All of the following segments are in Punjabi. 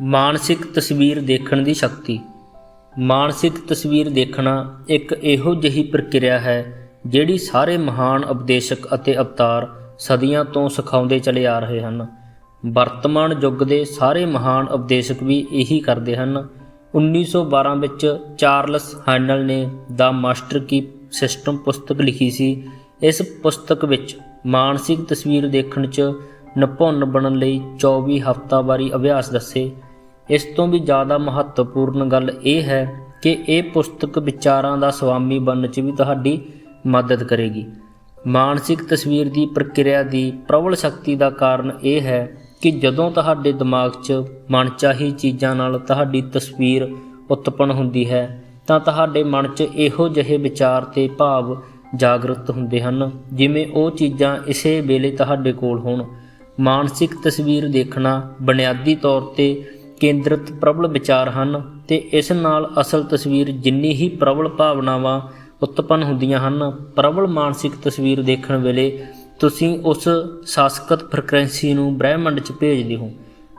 ਮਾਨਸਿਕ ਤਸਵੀਰ ਦੇਖਣ ਦੀ ਸ਼ਕਤੀ। ਮਾਨਸਿਕ ਤਸਵੀਰ ਦੇਖਣਾ ਇੱਕ ਇਹੋ ਜਿਹੀ ਪ੍ਰਕਿਰਿਆ ਹੈ, ਜਿਹੜੀ ਸਾਰੇ ਮਹਾਨ ਉਪਦੇਸ਼ਕ ਅਤੇ ਅਵਤਾਰ ਸਦੀਆਂ ਤੋਂ ਸਿਖਾਉਂਦੇ ਚਲੇ ਆ ਰਹੇ ਹਨ। ਵਰਤਮਾਨ ਯੁੱਗ ਦੇ ਸਾਰੇ ਮਹਾਨ ਉਪਦੇਸ਼ਕ ਵੀ ਇਹੀ ਕਰਦੇ ਹਨ। 1912 ਵਿੱਚ ਚਾਰਲਸ ਹੈਨਲ ਨੇ ਦਾ ਮਾਸਟਰ ਕੀ ਸਿਸਟਮ ਪੁਸਤਕ ਲਿਖੀ ਸੀ। ਇਸ ਪੁਸਤਕ ਵਿੱਚ ਮਾਨਸਿਕ ਤਸਵੀਰ ਦੇਖਣ 'ਚ ਨਿਪੁੰਨ ਬਣਨ ਲਈ 24 ਹਫ਼ਤਾਵਾਰੀ ਅਭਿਆਸ ਦੱਸੇ। ਇਸ ਤੋਂ ਵੀ ਜ਼ਿਆਦਾ ਮਹੱਤਵਪੂਰਨ ਗੱਲ ਇਹ ਹੈ ਕਿ ਇਹ ਪੁਸਤਕ ਵਿਚਾਰਾਂ ਦਾ ਸਵਾਮੀ ਬਣਨ 'ਚ ਵੀ ਤੁਹਾਡੀ ਮਦਦ ਕਰੇਗੀ। ਮਾਨਸਿਕ ਤਸਵੀਰ ਦੀ ਪ੍ਰਕਿਰਿਆ ਦੀ ਪ੍ਰਬਲ ਸ਼ਕਤੀ ਦਾ ਕਾਰਨ ਇਹ ਹੈ ਕਿ ਜਦੋਂ ਤੁਹਾਡੇ ਦਿਮਾਗ 'ਚ ਮਨਚਾਹੀ ਚੀਜ਼ਾਂ ਨਾਲ ਤੁਹਾਡੀ ਤਸਵੀਰ ਉਤਪੰਨ ਹੁੰਦੀ ਹੈ, ਤਾਂ ਤੁਹਾਡੇ ਮਨ 'ਚ ਇਹੋ ਜਿਹੇ ਵਿਚਾਰ ਤੇ ਭਾਵ ਜਾਗਰਤ ਹੁੰਦੇ ਹਨ, ਜਿਵੇਂ ਉਹ ਚੀਜ਼ਾਂ ਇਸੇ ਵੇਲੇ ਤੁਹਾਡੇ ਕੋਲ ਹੋਣ। ਮਾਨਸਿਕ ਤਸਵੀਰ ਦੇਖਣਾ ਬੁਨਿਆਦੀ ਤੌਰ ਤੇ ਕੇਂਦਰਿਤ ਪ੍ਰਬਲ ਵਿਚਾਰ ਹਨ ਤੇ ਇਸ ਨਾਲ ਅਸਲ ਤਸਵੀਰ ਜਿੰਨੀ ਹੀ ਪ੍ਰਬਲ ਭਾਵਨਾਵਾਂ ਉਤਪੰਨ ਹੁੰਦੀਆਂ ਹਨ, ਪ੍ਰਬਲ ਮਾਨਸਿਕ ਤਸਵੀਰ ਦੇਖਣ ਵੇਲੇ ਤੁਸੀਂ ਉਸ ਸਾਸਕਤ ਫ੍ਰੀਕੁਐਂਸੀ ਨੂੰ ਬ੍ਰਹਿਮੰਡ 'ਚ ਭੇਜਦੇ ਹੋ।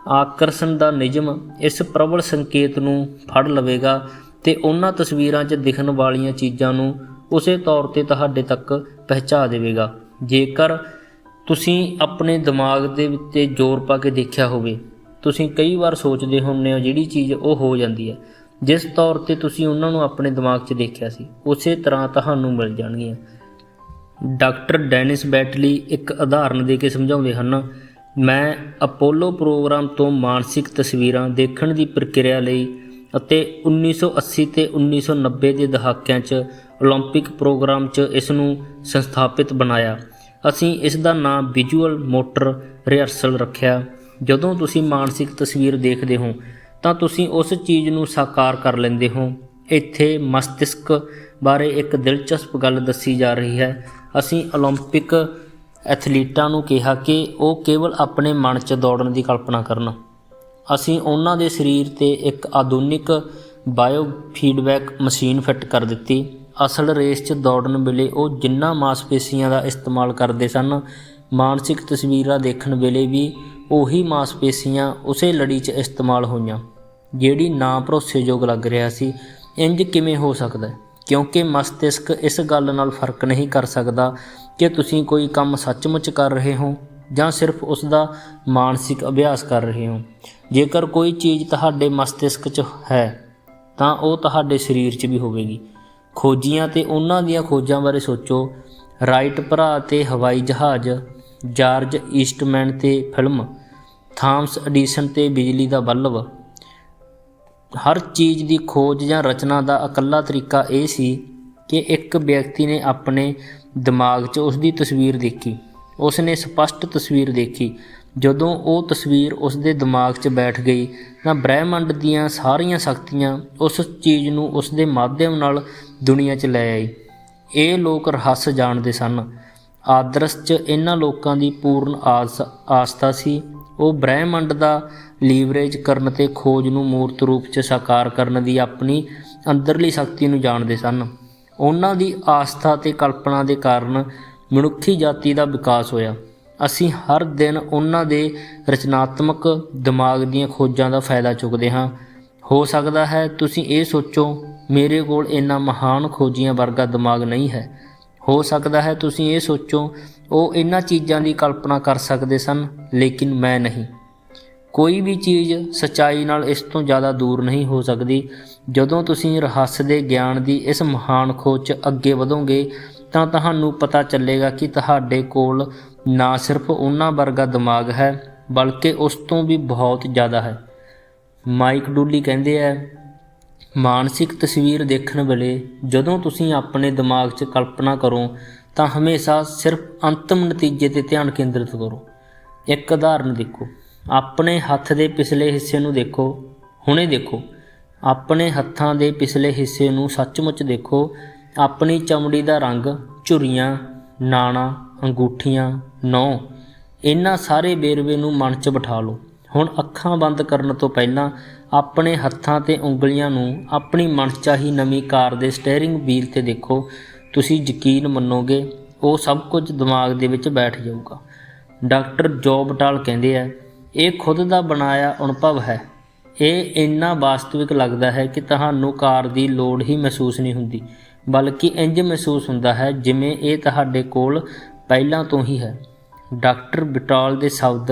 ਆਕਰਸ਼ਣ ਦਾ ਨਿਯਮ ਇਸ ਪ੍ਰਬਲ ਸੰਕੇਤ ਨੂੰ ਫੜ ਲਵੇਗਾ ਤੇ ਉਹਨਾਂ ਤਸਵੀਰਾਂ 'ਚ ਦਿਖਣ ਵਾਲੀਆਂ ਚੀਜ਼ਾਂ ਨੂੰ ਉਸੇ ਤੌਰ ਤੇ ਤੁਹਾਡੇ ਤੱਕ ਪਹੁੰਚਾ ਦੇਵੇਗਾ। ਜੇਕਰ ਤੁਸੀਂ ਆਪਣੇ ਦਿਮਾਗ ਦੇ ਉੱਤੇ ਜ਼ੋਰ ਪਾ ਕੇ ਦੇਖਿਆ ਹੋਵੇ ਤੁਸੀਂ ਕਈ ਵਾਰ ਸੋਚਦੇ ਹੁੰਦੇ ਹੋ ਜਿਹੜੀ ਚੀਜ਼ ਉਹ ਹੋ ਜਾਂਦੀ ਹੈ ਜਿਸ ਤੌਰ ਤੇ ਤੁਸੀਂ ਉਹਨਾਂ ਨੂੰ ਆਪਣੇ ਦਿਮਾਗ 'ਚ ਦੇਖਿਆ ਸੀ ਉਸੇ ਤਰ੍ਹਾਂ ਤੁਹਾਨੂੰ ਮਿਲ ਜਾਣਗੀਆਂ ਡਾਕਟਰ ਡੈਨਿਸ ਬੈਟਲੀ ਇੱਕ ਉਦਾਹਰਨ ਦੇ ਕੇ ਸਮਝਾਉਂਦੇ ਹਨ ਮੈਂ ਅਪੋਲੋ ਪ੍ਰੋਗਰਾਮ ਤੋਂ ਮਾਨਸਿਕ ਤਸਵੀਰਾਂ ਦੇਖਣ ਦੀ ਪ੍ਰਕਿਰਿਆ ਲਈ ਅਤੇ 1980 ਤੇ 1990 ਦੇ ਦਹਾਕਿਆਂ 'ਚ 올림픽 ਪ੍ਰੋਗਰਾਮ 'ਚ ਇਸ ਨੂੰ ਸੰਸਥਾਪਿਤ ਬਣਾਇਆ ਅਸੀਂ ਇਸ ਦਾ ਨਾਮ ਵਿਜ਼ੂਅਲ ਮੋਟਰ ਰਿਹਰਸਲ ਰੱਖਿਆ ਜਦੋਂ ਤੁਸੀਂ ਮਾਨਸਿਕ ਤਸਵੀਰ ਦੇਖਦੇ ਹੋ ਤਾਂ ਤੁਸੀਂ ਉਸ ਚੀਜ਼ ਨੂੰ ਸਾਕਾਰ ਕਰ ਲੈਂਦੇ ਹੋ ਇੱਥੇ ਮਸਤਿਸ਼ਕ ਬਾਰੇ ਇੱਕ ਦਿਲਚਸਪ ਗੱਲ ਦੱਸੀ ਜਾ ਰਹੀ ਹੈ ਅਸੀਂ 올림픽 ਐਥਲੀਟਾਂ ਨੂੰ ਕਿਹਾ ਕਿ ਉਹ ਕੇਵਲ ਆਪਣੇ ਮਨ 'ਚ ਦੌੜਨ ਦੀ ਕਲਪਨਾ ਕਰਨ ਅਸੀਂ ਉਹਨਾਂ ਦੇ ਸਰੀਰ ਤੇ ਇੱਕ ਆਧੁਨਿਕ ਬਾਇਓ ਫੀਡਬੈਕ ਮਸ਼ੀਨ ਫਿੱਟ ਕਰ ਦਿੱਤੀ ਅਸਲ ਰੇਸ 'ਚ ਦੌੜਨ ਵੇਲੇ ਉਹ ਜਿੰਨਾ ਮਾਸਪੇਸ਼ੀਆਂ ਦਾ ਇਸਤੇਮਾਲ ਕਰਦੇ ਸਨ, ਮਾਨਸਿਕ ਤਸਵੀਰਾਂ ਦੇਖਣ ਵੇਲੇ ਵੀ ਉਹੀ ਮਾਸਪੇਸ਼ੀਆਂ ਉਸੇ ਲੜੀ 'ਚ ਇਸਤੇਮਾਲ ਹੋਈਆਂ, ਜਿਹੜੀ ਨਾ ਭਰੋਸੇਯੋਗ ਲੱਗ ਰਿਹਾ ਸੀ। ਇੰਜ ਕਿਵੇਂ ਹੋ ਸਕਦਾ ਕਿਉਂਕਿ ਮਸਤਿਸ਼ਕ ਇਸ ਗੱਲ ਨਾਲ ਫ਼ਰਕ ਨਹੀਂ ਕਰ ਸਕਦਾ ਕਿ ਤੁਸੀਂ ਕੋਈ ਕੰਮ ਸੱਚਮੁੱਚ ਕਰ ਰਹੇ ਹੋ ਜਾਂ ਸਿਰਫ ਉਸ ਦਾ ਮਾਨਸਿਕ ਅਭਿਆਸ ਕਰ ਰਹੇ ਹੋ। ਜੇਕਰ ਕੋਈ ਚੀਜ਼ ਤੁਹਾਡੇ ਮਸਤਿਸ਼ਕ 'ਚ ਹੈ, ਤਾਂ ਉਹ ਤੁਹਾਡੇ ਸਰੀਰ 'ਚ ਵੀ ਹੋਵੇਗੀ। ਖੋਜੀਆਂ ਅਤੇ ਉਹਨਾਂ ਦੀਆਂ ਖੋਜਾਂ ਬਾਰੇ ਸੋਚੋ। ਰਾਈਟ ਭਰਾ ਅਤੇ ਹਵਾਈ ਜਹਾਜ਼, ਜਾਰਜ ਈਸਟਮੈਨ ਅਤੇ ਫਿਲਮ, ਥਾਮਸ ਐਡੀਸਨ ਅਤੇ ਬਿਜਲੀ ਦਾ ਬੱਲਬ। ਹਰ ਚੀਜ਼ ਦੀ ਖੋਜ ਜਾਂ ਰਚਨਾ ਦਾ ਇਕੱਲਾ ਤਰੀਕਾ ਇਹ ਸੀ ਕਿ ਇੱਕ ਵਿਅਕਤੀ ਨੇ ਆਪਣੇ ਦਿਮਾਗ 'ਚ ਉਸ ਦੀ ਤਸਵੀਰ ਦੇਖੀ। ਉਸ ਨੇ ਸਪਸ਼ਟ ਤਸਵੀਰ ਦੇਖੀ। ਜਦੋਂ ਉਹ ਤਸਵੀਰ ਉਸ ਦੇ ਦਿਮਾਗ 'ਚ ਬੈਠ ਗਈ ਤਾਂ ਬ੍ਰਹਿਮੰਡ ਦੀਆਂ ਸਾਰੀਆਂ ਸ਼ਕਤੀਆਂ ਉਸ ਚੀਜ਼ ਨੂੰ ਉਸ ਦੇ ਮਾਧਿਅਮ ਨਾਲ ਦੁਨੀਆ 'ਚ ਲੈ ਆਈ। ਇਹ ਲੋਕ ਰਹੱਸ ਜਾਣਦੇ ਸਨ। ਆਦਰਸ਼ 'ਚ ਇਹਨਾਂ ਲੋਕਾਂ ਦੀ ਪੂਰਨ ਆਸ, ਆਸਥਾ ਸੀ। ਉਹ ਬ੍ਰਹਿਮੰਡ ਦਾ ਲੀਵਰੇਜ ਕਰਨ ਤੇ ਖੋਜ ਨੂੰ ਮੂਰਤ ਰੂਪ 'ਚ ਸਾਕਾਰ ਕਰਨ ਦੀ ਆਪਣੀ ਅੰਦਰਲੀ ਸ਼ਕਤੀ ਨੂੰ ਜਾਣਦੇ ਸਨ। ਉਹਨਾਂ ਦੀ ਆਸਥਾ ਤੇ ਕਲਪਨਾ ਦੇ ਕਾਰਨ ਮਨੁੱਖੀ ਜਾਤੀ ਦਾ ਵਿਕਾਸ ਹੋਇਆ। ਅਸੀਂ ਹਰ ਦਿਨ ਉਹਨਾਂ ਦੇ ਰਚਨਾਤਮਕ ਦਿਮਾਗ ਦੀਆਂ ਖੋਜਾਂ ਦਾ ਫਾਇਦਾ ਚੁੱਕਦੇ ਹਾਂ। ਹੋ ਸਕਦਾ ਹੈ ਤੁਸੀਂ ਇਹ ਸੋਚੋ ਮੇਰੇ ਕੋਲ ਇੰਨਾ ਮਹਾਨ ਖੋਜੀਆਂ ਵਰਗਾ ਦਿਮਾਗ ਨਹੀਂ ਹੈ। ਹੋ ਸਕਦਾ ਹੈ ਤੁਸੀਂ ਇਹ ਸੋਚੋ, ਉਹ ਇਹਨਾਂ ਚੀਜ਼ਾਂ ਦੀ ਕਲਪਨਾ ਕਰ ਸਕਦੇ ਸਨ, ਲੇਕਿਨ ਮੈਂ ਨਹੀਂ। ਕੋਈ ਵੀ ਚੀਜ਼ ਸਚਾਈ ਨਾਲ ਇਸ ਤੋਂ ਜ਼ਿਆਦਾ ਦੂਰ ਨਹੀਂ ਹੋ ਸਕਦੀ। ਜਦੋਂ ਤੁਸੀਂ ਰਹੱਸ ਦੇ ਗਿਆਨ ਦੀ ਇਸ ਮਹਾਨ ਖੋਜ 'ਚ ਅੱਗੇ ਵਧੋਗੇ, ਤਾਂ ਤੁਹਾਨੂੰ ਪਤਾ ਚੱਲੇਗਾ ਕਿ ਤੁਹਾਡੇ ਕੋਲ ਨਾ ਸਿਰਫ ਉਹਨਾਂ ਵਰਗਾ ਦਿਮਾਗ ਹੈ, ਬਲਕਿ ਉਸ ਤੋਂ ਵੀ ਬਹੁਤ ਜ਼ਿਆਦਾ ਹੈ। ਮਾਈਕ ਡੂਲੀ ਕਹਿੰਦੇ ਆ ਮਾਨਸਿਕ ਤਸਵੀਰ ਦੇਖਣ ਵੇਲੇ ਜਦੋਂ ਤੁਸੀਂ ਆਪਣੇ ਦਿਮਾਗ 'ਚ ਕਲਪਨਾ ਕਰੋ, ਤਾਂ ਹਮੇਸ਼ਾ ਸਿਰਫ ਅੰਤਮ ਨਤੀਜੇ ਤੇ ਧਿਆਨ ਕੇਂਦਰਿਤ ਕਰੋ। ਇੱਕ ਉਦਾਹਰਨ ਦੇਖੋ। ਆਪਣੇ ਹੱਥ ਦੇ ਪਿਛਲੇ ਹਿੱਸੇ ਨੂੰ ਦੇਖੋ, ਹੁਣੇ ਦੇਖੋ। ਆਪਣੇ ਹੱਥਾਂ ਦੇ ਪਿਛਲੇ ਹਿੱਸੇ ਨੂੰ ਸੱਚਮੁੱਚ ਦੇਖੋ। ਆਪਣੀ ਚਮੜੀ ਦਾ ਰੰਗ ਝੁਰੀਆਂ, ਨਾਣਾ, ਅੰਗੂਠੀਆਂ ਨੌ ਇਹਨਾਂ ਸਾਰੇ ਵੇਰਵੇ ਨੂੰ ਮਨ 'ਚ ਬਿਠਾ ਲਓ। ਹੁਣ ਅੱਖਾਂ ਬੰਦ ਕਰਨ ਤੋਂ ਪਹਿਲਾਂ ਆਪਣੇ ਹੱਥਾਂ ਤੇ ਉਂਗਲੀਆਂ ਨੂੰ ਆਪਣੀ ਮਨਚਾਹੀ ਨਵੀਂ ਕਾਰ ਦੇ ਸਟੀਅਰਿੰਗ ਵੀਲ ਤੇ ਦੇਖੋ। ਤੁਸੀਂ ਯਕੀਨ ਮੰਨੋਗੇ, ਉਹ ਸਭ ਕੁਝ ਦਿਮਾਗ ਦੇ ਵਿੱਚ ਬੈਠ ਜਾਊਗਾ। ਡਾਕਟਰ ਜੋਬਟਾਲ ਕਹਿੰਦੇ ਆ, ਇਹ ਖੁਦ ਦਾ ਬਣਾਇਆ ਅਨੁਭਵ ਹੈ। ਇਹ ਇੰਨਾ ਵਾਸਤਵਿਕ ਲੱਗਦਾ ਹੈ ਕਿ ਤੁਹਾਨੂੰ ਕਾਰ ਦੀ ਲੋੜ ਹੀ ਮਹਿਸੂਸ ਨਹੀਂ ਹੁੰਦੀ, ਬਲਕਿ ਇੰਜ ਮਹਿਸੂਸ ਹੁੰਦਾ ਹੈ ਜਿਵੇਂ ਇਹ ਤੁਹਾਡੇ ਕੋਲ ਪਹਿਲਾਂ ਤੋਂ ਹੀ ਹੈ। ਡਾਕਟਰ ਬਿਟਾਲ ਦੇ ਸ਼ਬਦ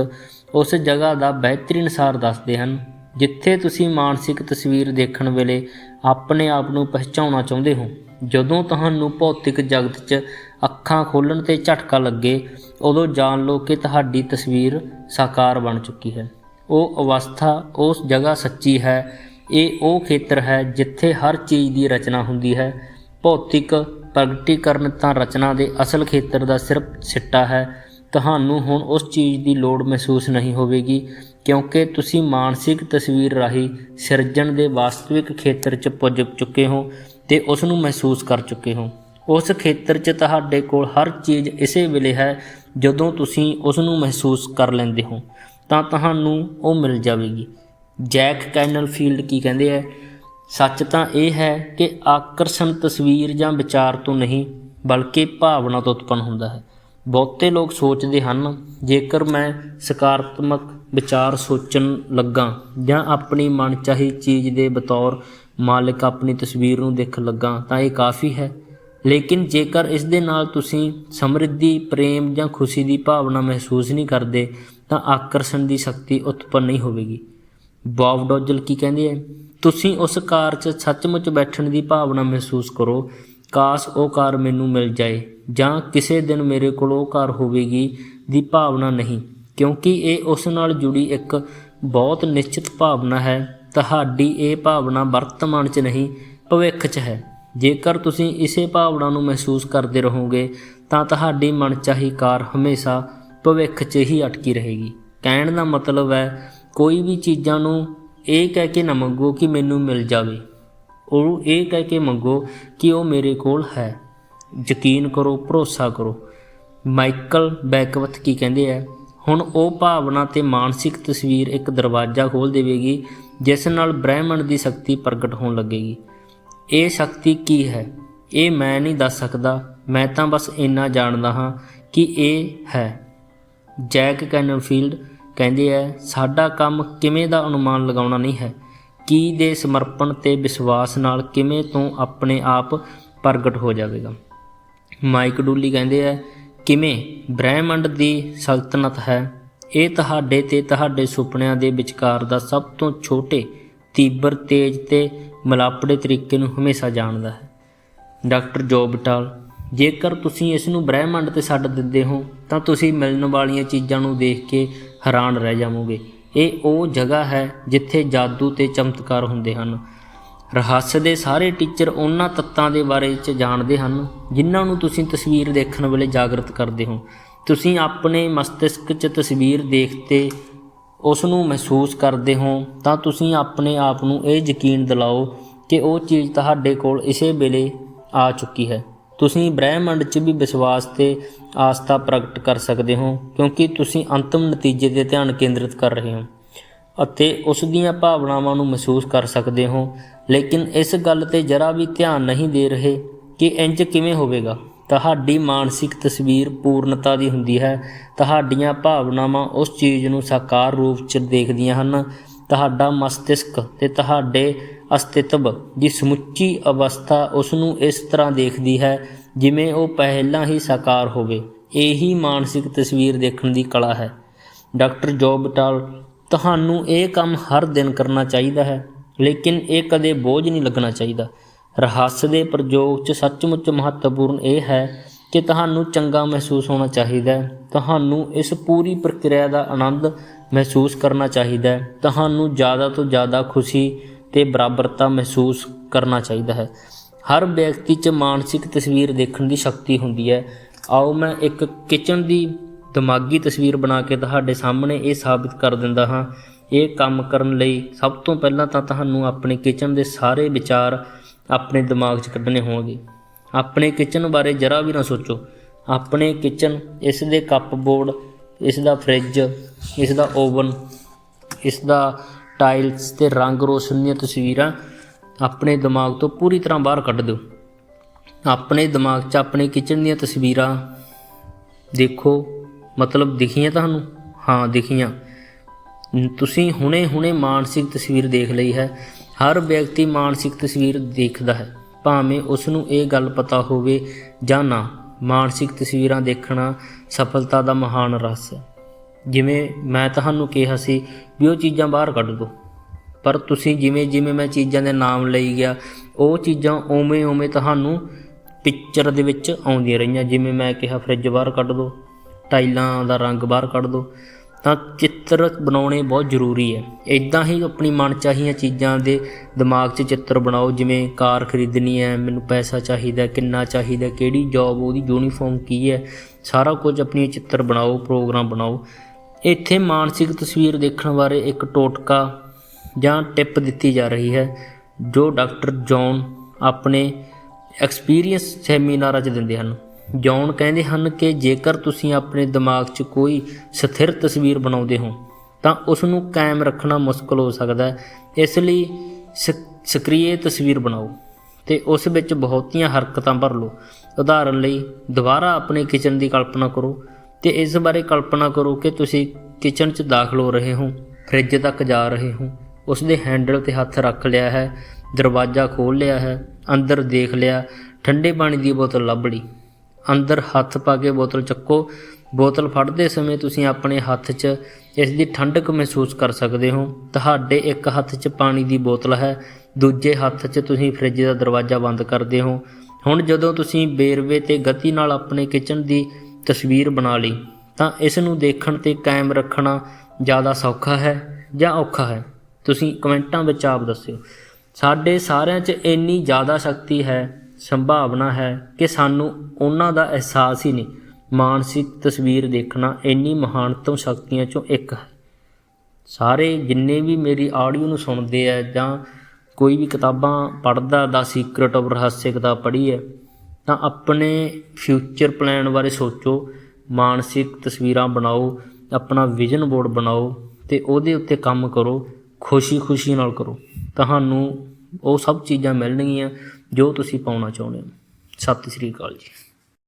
ਉਸ ਜਗ੍ਹਾ ਦਾ ਬਿਹਤਰੀਨ ਸਾਰ ਦੱਸਦੇ ਹਨ, ਜਿੱਥੇ ਤੁਸੀਂ ਮਾਨਸਿਕ ਤਸਵੀਰ ਦੇਖਣ ਵੇਲੇ ਆਪਣੇ ਆਪ ਨੂੰ ਪਛਾਉਣਾ ਚਾਹੁੰਦੇ ਹੋ। ਜਦੋਂ ਤੁਹਾਨੂੰ ਭੌਤਿਕ ਜਗਤ 'ਚ ਅੱਖਾਂ ਖੋਲਣ ਤੇ ਝਟਕਾ ਲੱਗੇ, ਉਦੋਂ ਜਾਣ ਲਓ ਕਿ ਤੁਹਾਡੀ ਤਸਵੀਰ ਸਾਕਾਰ ਬਣ ਚੁੱਕੀ ਹੈ। ਉਹ ਅਵਸਥਾ, ਉਸ ਜਗ੍ਹਾ ਸੱਚੀ ਹੈ, ਇਹ ਉਹ ਖੇਤਰ ਹੈ ਜਿੱਥੇ ਹਰ ਚੀਜ਼ ਦੀ ਰਚਨਾ ਹੁੰਦੀ ਹੈ। ਭੌਤਿਕ ਪ੍ਰਗਟੀਕਰਨ ਤਾਂ ਰਚਨਾ ਦੇ ਅਸਲ ਖੇਤਰ ਦਾ ਸਿਰਫ ਸਿੱਟਾ ਹੈ ਤੁਹਾਨੂੰ ਹੁਣ ਉਸ ਚੀਜ਼ ਦੀ ਲੋੜ ਮਹਿਸੂਸ ਨਹੀਂ ਹੋਵੇਗੀ, ਕਿਉਂਕਿ ਤੁਸੀਂ ਮਾਨਸਿਕ ਤਸਵੀਰ ਰਾਹੀਂ ਸਿਰਜਣ ਦੇ ਵਾਸਤਵਿਕ ਖੇਤਰ 'ਚ ਪੁੱਜ ਚੁੱਕੇ ਹੋ ਤੇ ਉਸ ਨੂੰ ਮਹਿਸੂਸ ਕਰ ਚੁੱਕੇ ਹੋ। ਉਸ ਖੇਤਰ 'ਚ ਤੁਹਾਡੇ ਕੋਲ ਹਰ ਚੀਜ਼ ਇਸੇ ਵੇਲੇ ਹੈ ਜਦੋਂ ਤੁਸੀਂ ਉਸ ਨੂੰ ਮਹਿਸੂਸ ਕਰ ਲੈਂਦੇ ਹੋ, ਤਾਂ ਤੁਹਾਨੂੰ ਉਹ ਮਿਲ ਜਾਵੇਗੀ। ਜੈਕ ਕੈਨਲਫੀਲਡ ਕੀ ਕਹਿੰਦੇ ਹੈ ਸੱਚ ਤਾਂ ਇਹ ਹੈ ਕਿ ਆਕਰਸ਼ਣ ਤਸਵੀਰ ਜਾਂ ਵਿਚਾਰ ਤੋਂ ਨਹੀਂ, ਬਲਕਿ ਭਾਵਨਾ ਤੋਂ ਉਤਪੰਨ ਹੁੰਦਾ ਹੈ। ਬਹੁਤੇ ਲੋਕ ਸੋਚਦੇ ਹਨ, ਜੇਕਰ ਮੈਂ ਸਕਾਰਾਤਮਕ ਵਿਚਾਰ ਸੋਚਣ ਲੱਗਾ ਜਾਂ ਆਪਣੀ ਮਨਚਾਹੀ ਚੀਜ਼ ਦੇ ਬਤੌਰ ਮਾਲਕ ਆਪਣੀ ਤਸਵੀਰ ਨੂੰ ਦੇਖਣ ਲੱਗਾ ਤਾਂ ਇਹ ਕਾਫੀ ਹੈ। ਲੇਕਿਨ ਜੇਕਰ ਇਸ ਦੇ ਨਾਲ ਤੁਸੀਂ ਸਮਰਿੱਧੀ, ਪ੍ਰੇਮ ਜਾਂ ਖੁਸ਼ੀ ਦੀ ਭਾਵਨਾ ਮਹਿਸੂਸ ਨਹੀਂ ਕਰਦੇ, ਤਾਂ ਆਕਰਸ਼ਣ ਦੀ ਸ਼ਕਤੀ ਉਤਪੰਨ ਨਹੀਂ ਹੋਵੇਗੀ। ਬੌਬ ਡੋਜਲ ਕੀ ਕਹਿੰਦੇ ਹੈ? ਤੁਸੀਂ ਉਸ ਕਾਰ 'ਚ ਸੱਚਮੁੱਚ ਬੈਠਣ ਦੀ ਭਾਵਨਾ ਮਹਿਸੂਸ ਕਰੋ ਕਾਸ਼ ਉਹ ਕਾਰ ਮੈਨੂੰ ਮਿਲ ਜਾਏ, ਜਾਂ ਕਿਸੇ ਦਿਨ ਮੇਰੇ ਕੋਲ ਉਹ ਕਾਰ ਹੋਵੇਗੀ ਦੀ ਭਾਵਨਾ ਨਹੀਂ, ਕਿਉਂਕਿ ਇਹ ਉਸ ਨਾਲ ਜੁੜੀ ਇੱਕ ਬਹੁਤ ਨਿਸ਼ਚਿਤ ਭਾਵਨਾ ਹੈ। ਤੁਹਾਡੀ ਇਹ ਭਾਵਨਾ ਵਰਤਮਾਨ 'ਚ ਨਹੀਂ, ਭਵਿੱਖ 'ਚ ਹੈ। ਜੇਕਰ ਤੁਸੀਂ ਇਸੇ ਭਾਵਨਾ ਨੂੰ ਮਹਿਸੂਸ ਕਰਦੇ ਰਹੋਗੇ, ਤਾਂ ਤੁਹਾਡੀ ਮਨਚਾਹੀ ਕਾਰ ਹਮੇਸ਼ਾ ਭਵਿੱਖ 'ਚ ਹੀ ਅਟਕੀ ਰਹੇਗੀ। ਕਹਿਣ ਦਾ ਮਤਲਬ ਹੈ, ਕੋਈ ਵੀ ਚੀਜ਼ਾਂ ਨੂੰ ਇਹ ਕਹਿ ਕੇ ਨਾ ਮੰਗੋ ਕਿ ਮੈਨੂੰ ਮਿਲ ਜਾਵੇ। ਉਹ ਇਹ ਕਹਿ ਕੇ ਮੰਗੋ ਕਿ ਉਹ ਮੇਰੇ ਕੋਲ ਹੈ। ਯਕੀਨ ਕਰੋ, ਭਰੋਸਾ ਕਰੋ। ਮਾਈਕਲ ਬੈਕਵਥ ਕੀ ਕਹਿੰਦੇ ਆ? ਹੁਣ ਉਹ ਭਾਵਨਾ ਤੇ ਮਾਨਸਿਕ ਤਸਵੀਰ ਇੱਕ ਦਰਵਾਜ਼ਾ ਖੋਲ ਦੇਵੇਗੀ, ਜਿਸ ਨਾਲ ਬ੍ਰਹਿਮੰਡ ਦੀ ਸ਼ਕਤੀ ਪ੍ਰਗਟ ਹੋਣ ਲੱਗੇਗੀ। ਇਹ ਸ਼ਕਤੀ ਕੀ ਹੈ? ਇਹ ਮੈਂ ਨਹੀਂ ਦੱਸ ਸਕਦਾ। ਮੈਂ ਤਾਂ ਬਸ ਇੰਨਾ ਜਾਣਦਾ ਹਾਂ ਕਿ ਇਹ ਹੈ। ਜੈਕ ਕੈਨਨਫੀਲਡ ਕਹਿੰਦੇ ਐ ਸਾਡਾ ਕੰਮ ਕਿਵੇਂ ਦਾ ਅਨੁਮਾਨ ਲਗਾਉਣਾ ਨਹੀਂ ਹੈ। ਕੀ ਦੇ ਸਮਰਪਣ ਤੇ ਵਿਸ਼ਵਾਸ ਨਾਲ ਕਿਵੇਂ ਤੋਂ ਆਪਣੇ ਆਪ ਪ੍ਰਗਟ ਹੋ ਜਾਵੇਗਾ? ਮਾਈਕ ਡੂਲੀ ਕਹਿੰਦੇ ਐ ਕਿਵੇਂ? ਬ੍ਰਹਿਮੰਡ ਦੀ ਸਲਤਨਤ ਹੈ। ਇਹ ਤੁਹਾਡੇ ਤੇ ਤੁਹਾਡੇ ਸੁਪਨਿਆਂ ਦੇ ਵਿਚਕਾਰ ਦਾ ਸਭ ਤੋਂ ਛੋਟੇ, ਤੀਬਰ, ਤੇਜ ਤੇ ਮਲਾਪੜੇ ਤਰੀਕੇ ਨੂੰ ਹਮੇਸ਼ਾ ਜਾਣਦਾ ਹੈ। ਡਾਕਟਰ ਜੋਬਟਾਲ ਜੇਕਰ ਤੁਸੀਂ ਇਸ ਨੂੰ ਬ੍ਰਹਿਮੰਡ ਤੇ ਛੱਡ ਦਿੰਦੇ ਹੋ, ਤਾਂ ਤੁਸੀਂ ਮਿਲਣ ਵਾਲੀਆਂ ਚੀਜ਼ਾਂ ਨੂੰ ਦੇਖ ਕੇ ਹੈਰਾਨ ਰਹਿ ਜਾਵੋਗੇ। ਇਹ ਉਹ ਜਗ੍ਹਾ ਹੈ ਜਿੱਥੇ ਜਾਦੂ ਤੇ ਚਮਤਕਾਰ ਹੁੰਦੇ ਹਨ। ਰਹੱਸ ਦੇ ਸਾਰੇ ਟੀਚਰ ਉਹਨਾਂ ਤੱਤਾਂ ਦੇ ਬਾਰੇ ਚ ਜਾਣਦੇ ਹਨ, ਜਿਨ੍ਹਾਂ ਨੂੰ ਤੁਸੀਂ ਤਸਵੀਰ ਦੇਖਣ ਵੇਲੇ ਜਾਗਰਤ ਕਰਦੇ ਹੋ। ਤੁਸੀਂ ਆਪਣੇ ਮਸਤਿਸ਼ਕ 'ਚ ਤਸਵੀਰ ਦੇਖਤੇ ਉਸ ਨੂੰ ਮਹਿਸੂਸ ਕਰਦੇ ਹੋ, ਤਾਂ ਤੁਸੀਂ ਆਪਣੇ ਆਪ ਨੂੰ ਇਹ ਯਕੀਨ ਦਿਲਾਓ ਕਿ ਉਹ ਚੀਜ਼ ਤੁਹਾਡੇ ਕੋਲ ਇਸੇ ਵੇਲੇ ਆ ਚੁੱਕੀ ਹੈ। ਤੁਸੀਂ ਬ੍ਰਹਿਮੰਡ 'ਚ ਵੀ ਵਿਸ਼ਵਾਸ ਤੇ ਆਸਥਾ ਪ੍ਰਗਟ ਕਰ ਸਕਦੇ ਹੋ, ਕਿਉਂਕਿ ਤੁਸੀਂ ਅੰਤਮ ਨਤੀਜੇ ਤੇ ਧਿਆਨ ਕੇਂਦਰਿਤ ਕਰ ਰਹੇ ਹੋ ਅਤੇ ਉਸ ਦੀਆਂ ਭਾਵਨਾਵਾਂ ਨੂੰ ਮਹਿਸੂਸ ਕਰ ਸਕਦੇ ਹੋ। ਲੇਕਿਨ ਇਸ ਗੱਲ ਤੇ ਜਰਾ ਵੀ ਧਿਆਨ ਨਹੀਂ ਦੇ ਰਹੇ ਕਿ ਇੰਜ ਕਿਵੇਂ ਹੋਵੇਗਾ। ਤੁਹਾਡੀ ਮਾਨਸਿਕ ਤਸਵੀਰ ਪੂਰਨਤਾ ਦੀ ਹੁੰਦੀ ਹੈ। ਤੁਹਾਡੀਆਂ ਭਾਵਨਾਵਾਂ ਉਸ ਚੀਜ਼ ਨੂੰ ਸਾਕਾਰ ਰੂਪ 'ਚ ਦੇਖਦੀਆਂ ਹਨ ਤੁਹਾਡਾ ਮਸਤਿਸ਼ਕ ਤੇ ਤੁਹਾਡੇ ਅਸਤਿਤਵ ਦੀ ਸਮੁੱਚੀ ਅਵਸਥਾ ਉਸ ਨੂੰ ਇਸ ਤਰ੍ਹਾਂ ਦੇਖਦੀ ਹੈ ਜਿਵੇਂ ਉਹ ਪਹਿਲਾਂ ਹੀ ਸਾਕਾਰ ਹੋਵੇ। ਇਹੀ ਮਾਨਸਿਕ ਤਸਵੀਰ ਦੇਖਣ ਦੀ ਕਲਾ ਹੈ। ਡਾਕਟਰ ਜੋਬਟਾਲ ਤੁਹਾਨੂੰ ਇਹ ਕੰਮ ਹਰ ਦਿਨ ਕਰਨਾ ਚਾਹੀਦਾ ਹੈ, ਲੇਕਿਨ ਇਹ ਕਦੇ ਬੋਝ ਨਹੀਂ ਲੱਗਣਾ ਚਾਹੀਦਾ। ਰਹੱਸ ਦੇ ਪ੍ਰਯੋਗ 'ਚ ਸੱਚਮੁੱਚ ਮਹੱਤਵਪੂਰਨ ਇਹ ਹੈ ਕਿ ਤੁਹਾਨੂੰ ਚੰਗਾ ਮਹਿਸੂਸ ਹੋਣਾ ਚਾਹੀਦਾ ਹੈ। ਤੁਹਾਨੂੰ ਇਸ ਪੂਰੀ ਪ੍ਰਕਿਰਿਆ ਦਾ ਆਨੰਦ ਮਹਿਸੂਸ ਕਰਨਾ ਚਾਹੀਦਾ ਹੈ। ਤੁਹਾਨੂੰ ਜ਼ਿਆਦਾ ਤੋਂ ਜ਼ਿਆਦਾ ਖੁਸ਼ੀ ਤੇ ਬਰਾਬਰਤਾ ਮਹਿਸੂਸ ਕਰਨਾ ਚਾਹੀਦਾ ਹੈ। ਹਰ ਵਿਅਕਤੀ 'ਚ ਮਾਨਸਿਕ ਤਸਵੀਰ ਦੇਖਣ ਦੀ ਸ਼ਕਤੀ ਹੁੰਦੀ ਹੈ। ਆਓ ਮੈਂ ਇੱਕ ਕਿਚਨ ਦੀ ਦਿਮਾਗੀ ਤਸਵੀਰ ਬਣਾ ਕੇ ਤੁਹਾਡੇ ਸਾਹਮਣੇ ਇਹ ਸਾਬਿਤ ਕਰ ਦਿੰਦਾ ਹਾਂ। ਇਹ ਕੰਮ ਕਰਨ ਲਈ ਸਭ ਤੋਂ ਪਹਿਲਾਂ ਤਾਂ ਤੁਹਾਨੂੰ ਆਪਣੇ ਕਿਚਨ ਦੇ ਸਾਰੇ ਵਿਚਾਰ ਆਪਣੇ ਦਿਮਾਗ 'ਚ ਕੱਢਣੇ ਹੋਣਗੇ। ਆਪਣੇ ਕਿਚਨ ਬਾਰੇ ਜਰਾ ਵੀ ਨਾ ਸੋਚੋ। ਆਪਣੇ ਕਿਚਨ, ਇਸ ਦੇ ਕੱਪਬੋਰਡ ਇਸ ਦਾ ਫ੍ਰਿਜ, ਇਸ ਦਾ ਓਵਨ, ਇਸ ਦਾ ਟਾਈਲਸ ਤੇ ਰੰਗ ਰੋਸ਼ਨ ਦੀਆਂ ਤਸਵੀਰਾਂ ਆਪਣੇ ਦਿਮਾਗ ਤੋਂ ਪੂਰੀ ਤਰ੍ਹਾਂ ਬਾਹਰ ਕੱਢ ਦਿਓ। ਆਪਣੇ ਦਿਮਾਗ 'ਚ ਆਪਣੇ ਕਿਚਨ ਦੀਆਂ ਤਸਵੀਰਾਂ ਦੇਖੋ। ਮਤਲਬ ਦਿਖੀਆਂ ਤੁਹਾਨੂੰ? ਹਾਂ, ਦਿਖੀਆਂ। ਤੁਸੀਂ ਹੁਣੇ-ਹੁਣੇ ਮਾਨਸਿਕ ਤਸਵੀਰ ਦੇਖ ਲਈ ਹੈ। ਹਰ ਵਿਅਕਤੀ ਮਾਨਸਿਕ ਤਸਵੀਰ ਦੇਖਦਾ ਹੈ। ਭਾਵੇਂ ਉਸ ਨੂੰ ਇਹ ਗੱਲ ਪਤਾ ਹੋਵੇ ਜਾਂ ਨਾ। ਮਾਨਸਿਕ ਤਸਵੀਰਾਂ ਦੇਖਣਾ ਸਫਲਤਾ ਦਾ ਮਹਾਨ ਰਸ ਹੈ। ਜਿਵੇਂ ਮੈਂ ਤੁਹਾਨੂੰ ਕਿਹਾ ਸੀ ਵੀ ਉਹ ਚੀਜ਼ਾਂ ਬਾਹਰ ਕੱਢ ਦਿਓ ਪਰ ਤੁਸੀਂ ਜਿਵੇਂ ਜਿਵੇਂ ਮੈਂ ਚੀਜ਼ਾਂ ਦੇ ਨਾਮ ਲਈ ਗਿਆ, ਉਹ ਚੀਜ਼ਾਂ ਓਵੇਂ ਓਵੇਂ ਤੁਹਾਨੂੰ ਪਿਕਚਰ ਦੇ ਵਿੱਚ ਆਉਂਦੀਆਂ ਰਹੀਆਂ। ਜਿਵੇਂ ਮੈਂ ਕਿਹਾ ਫ੍ਰਿਜ ਬਾਹਰ ਕੱਢ ਦਿਓ ਟਾਈਲਾਂ ਦਾ ਰੰਗ ਬਾਹਰ ਕੱਢ ਦਿਓ ਤਾਂ ਚਿੱਤਰ ਬਣਾਉਣੇ ਬਹੁਤ ਜ਼ਰੂਰੀ ਹੈ। ਇਦਾਂ ਹੀ ਆਪਣੀ ਮਨਚਾਹੀਆਂ ਚੀਜ਼ਾਂ ਦੇ ਦਿਮਾਗ 'ਚ ਚਿੱਤਰ ਬਣਾਓ, ਜਿਵੇਂ ਕਾਰ ਖਰੀਦਣੀ ਹੈ, ਮੈਨੂੰ ਪੈਸਾ ਚਾਹੀਦਾ, ਕਿੰਨਾ ਚਾਹੀਦਾ, ਕਿਹੜੀ ਜੌਬ ਉਹਦੀ ਯੂਨੀਫਾਰਮ ਕੀ ਹੈ, ਸਾਰਾ ਕੁਝ ਆਪਣੀ ਚਿੱਤਰ ਬਣਾਓ ਪ੍ਰੋਗਰਾਮ ਬਣਾਓ। ਇੱਥੇ ਮਾਨਸਿਕ ਤਸਵੀਰ ਦੇਖਣ ਬਾਰੇ ਇੱਕ ਟੋਟਕਾ ਜਾਂ ਟਿਪ ਦਿੱਤੀ ਜਾ ਰਹੀ ਹੈ, ਜੋ ਡਾਕਟਰ ਜੌਨ ਆਪਣੇ ਐਕਸਪੀਰੀਅੰਸ ਸੈਮੀਨਾਰਾਂ 'ਚ ਦਿੰਦੇ ਹਨ। ਜੌਨ ਕਹਿੰਦੇ ਹਨ ਕਿ ਜੇਕਰ ਤੁਸੀਂ ਆਪਣੇ ਦਿਮਾਗ 'ਚ ਕੋਈ ਸਥਿਰ ਤਸਵੀਰ ਬਣਾਉਂਦੇ ਹੋ, ਤਾਂ ਉਸ ਨੂੰ ਕਾਇਮ ਰੱਖਣਾ ਮੁਸ਼ਕਲ ਹੋ ਸਕਦਾ ਹੈ। ਇਸ ਲਈ ਸ- ਸਕਰੀਏ ਤਸਵੀਰ ਬਣਾਓ ਤੇ ਉਸ ਵਿੱਚ ਬਹੁਤੀਆਂ ਹਰਕਤਾਂ ਭਰ ਲਓ। ਉਦਾਹਰਨ ਲਈ, ਦੁਬਾਰਾ ਆਪਣੇ ਕਿਚਨ ਦੀ ਕਲਪਨਾ ਕਰੋ ਤੇ ਇਸ ਬਾਰੇ ਕਲਪਨਾ ਕਰੋ ਕਿ ਤੁਸੀਂ ਕਿਚਨ 'ਚ ਦਾਖਲ ਹੋ ਰਹੇ ਹੋ, ਫ੍ਰਿਜ ਤੱਕ ਜਾ ਰਹੇ ਹੋ ਉਸ ਦੇ ਹੈਂਡਲ ਤੇ ਹੱਥ ਰੱਖ ਲਿਆ ਹੈ, ਦਰਵਾਜ਼ਾ ਖੋਲ੍ਹ ਲਿਆ ਹੈ, ਅੰਦਰ ਦੇਖ ਲਿਆ, ਠੰਡੇ ਪਾਣੀ ਦੀ ਬੋਤਲ ਲੱਭ ਲਈ। ਅੰਦਰ ਹੱਥ ਪਾ ਕੇ ਬੋਤਲ ਚੱਕੋ। ਬੋਤਲ ਫੜਦੇ ਸਮੇਂ ਤੁਸੀਂ ਆਪਣੇ ਹੱਥ 'ਚ ਇਸ ਦੀ ਠੰਡਕ ਮਹਿਸੂਸ ਕਰ ਸਕਦੇ ਹੋ। ਤੁਹਾਡੇ ਇੱਕ ਹੱਥ 'ਚ ਪਾਣੀ ਦੀ ਬੋਤਲ ਹੈ, ਦੂਜੇ ਹੱਥ 'ਚ ਤੁਸੀਂ ਫ੍ਰਿਜ ਦਾ ਦਰਵਾਜ਼ਾ ਬੰਦ ਕਰਦੇ ਹੋ। ਹੁਣ ਜਦੋਂ ਤੁਸੀਂ ਬੇਰਵੇ ਤੇ ਗਤੀ ਨਾਲ ਆਪਣੇ ਕਿਚਨ ਦੀ ਤਸਵੀਰ ਬਣਾ ਲਈ, ਤਾਂ ਇਸ ਨੂੰ ਦੇਖਣ ਤੇ ਕਾਇਮ ਰੱਖਣਾ ਜ਼ਿਆਦਾ ਸੌਖਾ ਹੈ ਜਾਂ ਔਖਾ ਹੈ? ਤੁਸੀਂ ਕਮੈਂਟਾਂ ਵਿੱਚ ਆਪ ਦੱਸਿਓ। ਸਾਡੇ ਸਾਰਿਆਂ 'ਚ ਇੰਨੀ ਜ਼ਿਆਦਾ ਸ਼ਕਤੀ ਹੈ ਸੰਭਾਵਨਾ ਹੈ ਕਿ ਸਾਨੂੰ ਉਹਨਾਂ ਦਾ ਅਹਿਸਾਸ ਹੀ ਨਹੀਂ। ਮਾਨਸਿਕ ਤਸਵੀਰ ਦੇਖਣਾ ਇੰਨੀ ਮਹਾਨਤਮ ਸ਼ਕਤੀਆਂ 'ਚੋਂ ਇੱਕ ਹੈ। ਸਾਰੇ ਜਿੰਨੇ ਵੀ ਮੇਰੀ ਆਡੀਓ ਨੂੰ ਸੁਣਦੇ ਆ ਜਾਂ ਕੋਈ ਵੀ ਕਿਤਾਬਾਂ ਪੜ੍ਹਦਾ ਦਾ ਸੀਕ੍ਰੇਟ ਆਫ ਰਹੱਸਿਆ ਕਿਤਾਬ ਪੜ੍ਹੀ ਹੈ, ਤਾਂ ਆਪਣੇ ਫਿਊਚਰ ਪਲਾਨ ਬਾਰੇ ਸੋਚੋ, ਮਾਨਸਿਕ ਤਸਵੀਰਾਂ ਬਣਾਓ, ਆਪਣਾ ਵਿਜ਼ਨ ਬੋਰਡ ਬਣਾਓ ਤੇ ਉਹਦੇ ਉੱਤੇ ਕੰਮ ਕਰੋ ਖੁਸ਼ੀ-ਖੁਸ਼ੀ ਨਾਲ ਕਰੋ। ਤੁਹਾਨੂੰ ਉਹ ਸਭ ਚੀਜ਼ਾਂ ਮਿਲਣਗੀਆਂ। ਜੋ ਤੁਸੀਂ ਪਾਉਣਾ ਚਾਹੁੰਦੇ ਹੋ। ਸਤਿ ਸ੍ਰੀ ਅਕਾਲ ਜੀ।